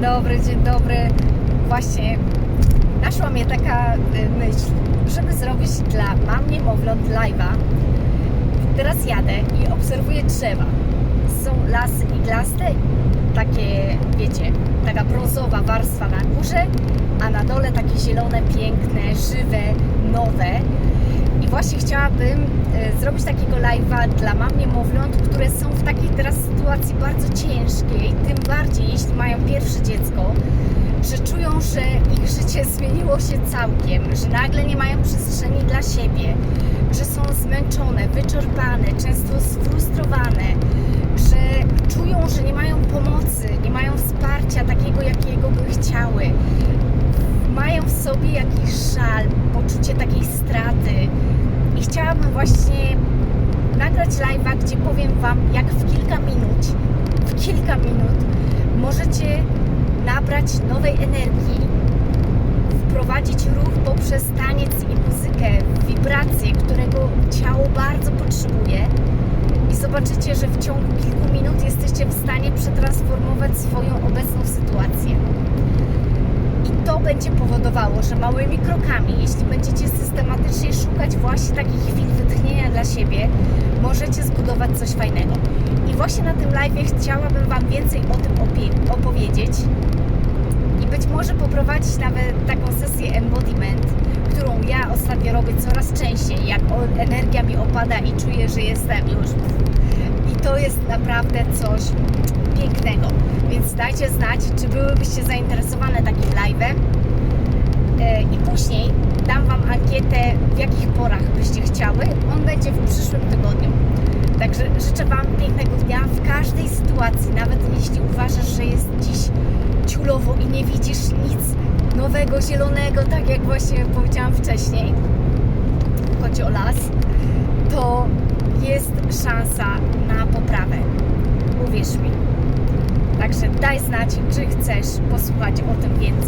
dobry, dzień dobry. Właśnie naszła mnie taka y, myśl, żeby zrobić dla mam niemowląt live'a. Teraz jadę i obserwuję drzewa. Są lasy iglaste, takie, wiecie, taka brązowa warstwa na górze, a na dole takie zielone, piękne, żywe, nowe. I właśnie chciałabym e, zrobić takiego live'a dla mam niemowląt, które są w takiej teraz sytuacji bardzo ciężkiej, tym bardziej jeśli mają pierwsze dziecko, że czują, że ich życie zmieniło się całkiem, że nagle nie mają przestrzeni dla siebie, że są zmęczone, wyczerpane, często sfrustrowane, że czują, że nie mają pomocy, nie mają wsparcia takiego, jakiego by chciały. Mają w sobie jakiś żal, poczucie takiej straty. I chciałabym właśnie nagrać live'a, gdzie powiem Wam, jak w kilka minut, kilka minut możecie nabrać nowej energii, wprowadzić ruch poprzez taniec i muzykę, wibracje, którego ciało bardzo potrzebuje i zobaczycie, że w ciągu kilku minut jesteście w stanie przetransformować swoją obecną sytuację. I to będzie powodowało, że małymi krokami, jeśli będziecie systematycznie szukać właśnie takich chwil wytchnienia dla siebie, możecie zbudować coś fajnego. Właśnie na tym live chciałabym Wam więcej o tym opowiedzieć i być może poprowadzić nawet taką sesję embodiment, którą ja ostatnio robię coraz częściej, jak energia mi opada i czuję, że jestem już. I to jest naprawdę coś pięknego. Więc dajcie znać, czy byłybyście zainteresowane takim live'em. E, I później dam Wam ankietę, w jakich porach byście chciały. On będzie w przyszłym tygodniu. Także życzę Wam pięknego dnia w każdej sytuacji, nawet jeśli uważasz, że jest dziś ciulowo i nie widzisz nic nowego, zielonego, tak jak właśnie powiedziałam wcześniej. Chodzi o las, to jest szansa na poprawę. Uwierz mi. Także daj znać, czy chcesz posłuchać o tym więcej.